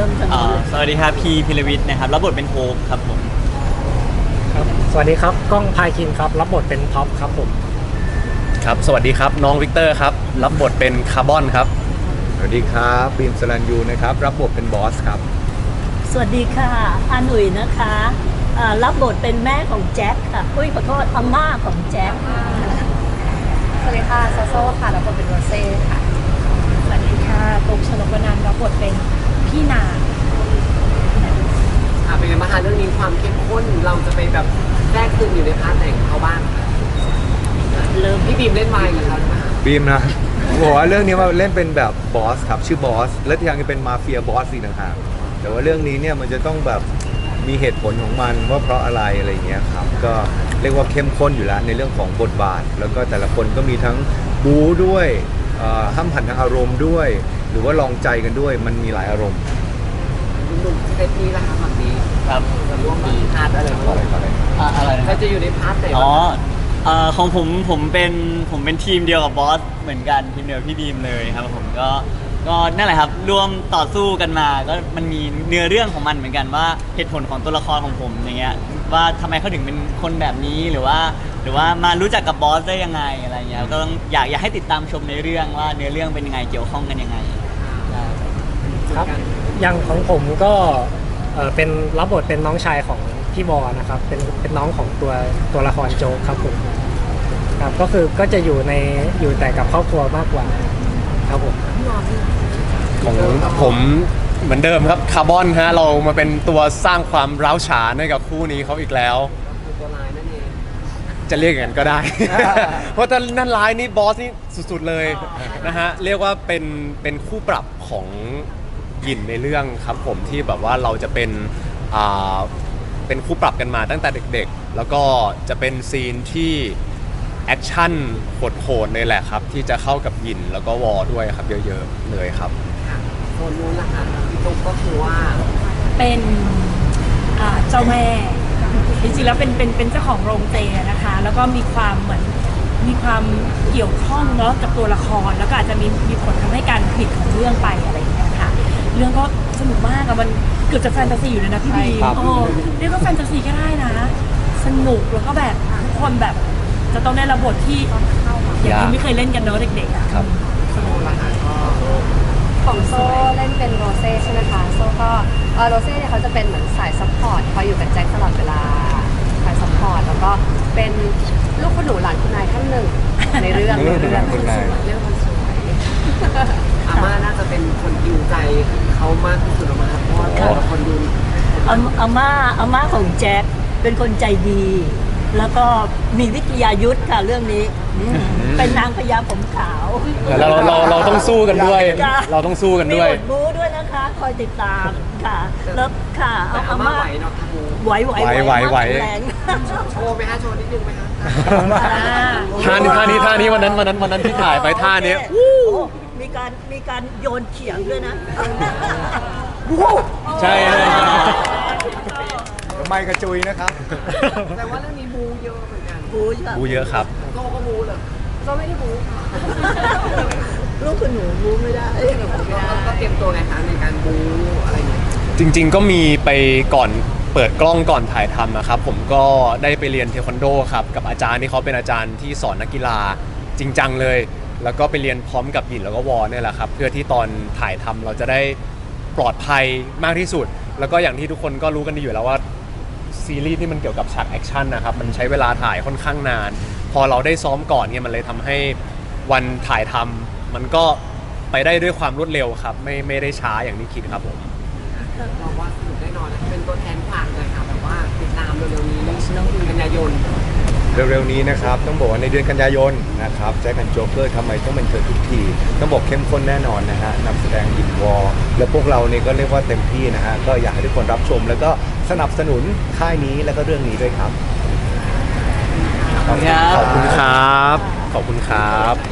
ริ่มทางอ่านู้นเลยสวัสดีครับพีพิรวิทย์นะครับรับบทเป็นโฮปครับผมครับสวัสดีครับก้องพายคินครับ รับบทเป็นท็อปครับผม ครับ สวัสดีครับ น้องวิกเตอร์ครับ รับบทเป็นคาร์บอนครับ สวัสดีครับบีมสลันยูนะครับ รับบทเป็นบอสครับ สวัสดีค่ะอาหนุ่ยนะคะอ่ารับบทเป็นแม่ของแจ็คค่ะอุ้ยขอโทษอาม่าของแจ็คสวัสดีค่ะโซโซค่ะรับบทเป็นโรเซ่ค่ะ สวัสดีค่ะตุ๊กชนกวนันท์รับบทเป็น พี่นางค่ะเป็นไงบ้างคะเรื่องนี้ความเข้มข้นเราจะไปแบบแทรกซึมอยู่ในพาร์ทไหนของเขาบ้างคะเริ่มพี่บีมเล่นวายกับเขาหรือเปล่าบีมนะบอกว่าเรื่องนี้ว่าเล่นเป็นแบบบอสครับชื่อบอส และที่ยังเป็นมาเฟียบอสอีกต่างหากแต่ว่าเรื่องนี้เนี่ยมันจะต้องแบบมีเหตุผลของมันว่าเพราะอะไรอะไรอย่างเงี้ยครับก็เรียกว่าเข้มข้นอยู่แล้วในเรื่องของบทบาท แล้วก็แต่ละคนก็มีทั้งบู๊ด้วยเอ่อห้ามหันทางอารมณ์ด้วย หรือว่าลองใจกันด้วยมันมีหลายอารมณ์หนุ่มๆสเปซนี้ละคะฝั่งนี้ครับจะร่วมมีพาร์ทอะไรบ้างอ่าอะไรนะคเรารับจะอยู่ในพาร์ทไหนอ๋อบ้างเอ่อของผมผมเป็นผมเป็นทีมเดียวกับบอสเหมือนกันทีมเดียวกับพี่บีมเลยครับผมก็ก็นั่นแหละครับร่วมต่อสู้กันมาก็มันมีเนื้อเรื่องของมันเหมือนกันว่าเหตุผลของตัวละครของผมอย่างเงี้ยว่าทำไมเขาถึงเป็นคนแบบนี้หรือว่า หรือว่ามารู้จักกับบอสได้ยังไงอะไรเงี้ยก็ต้องอยากอยากให้ติดตามชมในเรื่องว่าเนื้อเรื่องเป็นยังไงเกี่ยวข้องกันยังไงใช่ ครับอย่างของผมก็เอ่อเป็นรับบทเป็นน้องชายของพี่บอนะครับ เป็นเป็นน้องของตัวตัวละครโจ๊กครับผมครับก็คือก็จะอยู่ในอยู่แต่กับครอบครัวมากกว่าครับผมของผมเหมือนเดิมครับคาร์บอนฮะเรามาเป็นตัวสร้างความร้าวฉานให้กับคู่นี้เขาอีกแล้วคือตัวลายนั่นเองจะเรียกอย่างนั้นก็ได้ เพราะถ้านั่นร้ายนี่บอสนี่สุดๆเลยนะฮะเรียกว่าเป็นเป็นคู่ปรับของ หยินในเรื่องครับผมที่แบบว่าเราจะเป็นอ่าเป็นคู่ปรับกันมาตั้งแต่เด็กๆ แล้วก็จะเป็นซีนที่แอคชั่นโหดๆเลยแหละครับ ที่จะเข้ากับหยินแล้วก็วอด้วยครับ เยอะๆเลยครับค่ะโซนนู้นล่ะคะพี่ตุ๊กก็คือว่าเป็นอ่าเจ้าแม่จริงๆแล้วเป็นเป็นเป็นเจ้าของโรงเจนะคะ แล้วก็มีความเหมือนมีความเกี่ยวข้องเนาะกับตัวละคร แล้วก็อาจจะมีมีผลทำให้การผลิตของเรื่องไปอะไรอย่างเงี้ย เรื่องก็สนุกมากอะมันเกือบจะแฟนตาซีอยู่เลยนะพี่บีครับ โอ้เรียกว่าแฟนตาซีก็ได้นะ สนุกแล้วก็แบบทุกคนแบบจะต้องได้รับบทที่อย่างที่ไม่เคยเล่นกันเนาะเด็กๆอะครับโซนล่ะคะก็ของโซเล่นเป็นโรเซ่ใช่ไหมคะโซก็เอ่อโรเซ่เนี่ยเขาจะเป็นเหมือนสายซัพพอร์ตคอยอยู่กับแจ็คตลอดเวลาสายซัพพอร์ตแล้วก็เป็นลูกคุณหนูหลานคุณนายท่านหนึ่งในเรื่องลูกในคุณหเรื่ลาอนงคุณนายเรื่องคนสวย อาม่าน่าจะเป็นคนยิวใจเขามากที่สุดแล้วมั้งคะเพราะว่าแต่ละคนดูอาอาม่าอาม่าของแจ็คเป็นคนใจดี แล้วก็มีวิทยายุทธ์ค่ะเรื่องนี้อืมเป็นนางพญาผมขาวเราเราเราต้องสู้กันด้วย จ้ะเราต้องสู้กันด้วย มีบทบู๊ด้วยนะคะ คอยติดตามค่ะ แล้วค่ะแต่เอาอาอาม่าม่าไหวเนาะคะบูไหวไหวไหวไหวมากแข็งแรงโชว์ไหมคะโชว์นิดนึงไหมคะ ท่านี้ท่านี้ท่านี้วันนั้นวันนั้นวันนั้นที่ถ่ายไปท่าเนี้ยโอ้ มีการมีการโยนเขียงด้วยนะวู้ใช่ใช่ใช่ไมค์กระจุยนะครับแต่ว่าเรื่องนี้บูเยอะเหมือนกันบู๊ค่ะบูเยอะครับโซ่ก็บูเลยโซ่ไม่ได้บูค่ะลูกคุณหนูบู๊ไม่ได้ก็เตรียมตัวไงคะในการบูอะไรอย่างเงี้ยจริง ๆ ก็มีไปก่อนเปิดกล้องก่อนถ่ายทำนะครับ ผมก็ได้ไปเรียนเทควันโดครับ กับอาจารย์ที่เขาเป็นอาจารย์ที่สอนนักกีฬาจริงจังเลย แล้วก็ไปเรียนพร้อมกับหยินแล้วก็วอเนี่ยแหละครับ เพื่อที่ตอนถ่ายทำเราจะได้ปลอดภัยมากที่สุด แล้วก็อย่างที่ทุกคนก็รู้กันดีอยู่แล้วว่าซีรีส์ที่มันเกี่ยวกับฉากแอคชั่นนะครับมันใช้เวลาถ่ายค่อนข้างนาน พอเราได้ซ้อมก่อนเนี่ยมันเลยทำให้วันถ่ายทำมันก็ไปได้ด้วยความรวดเร็วครับ ไม่ไม่ได้ช้าอย่างที่คิดครับผม เราว่าสนุกแน่นอนนะเป็นตัวแทนฝากเลยค่ะแบบว่าติดตามเร็วๆนี้กันยายน เร็วๆนี้นะครับต้องบอกว่าในเดือนกันยายนนะครับแจ็คแอนด์โจ๊กเกอร์ทำไมต้องเป็นเธอทุกที ต้องบอกเข้มข้นแน่นอนนะฮะนำแสดงยินวอลและพวกเราเนี่ยก็เรียกว่าเต็มที่นะฮะก็อยากให้ทุกคนรับชม แล้วก็สนับสนุนค่ายนี้แล้วก็เรื่องนี้ด้วยครับขอบคุณครับ ขอบคุณครับ ขอบคุณครับ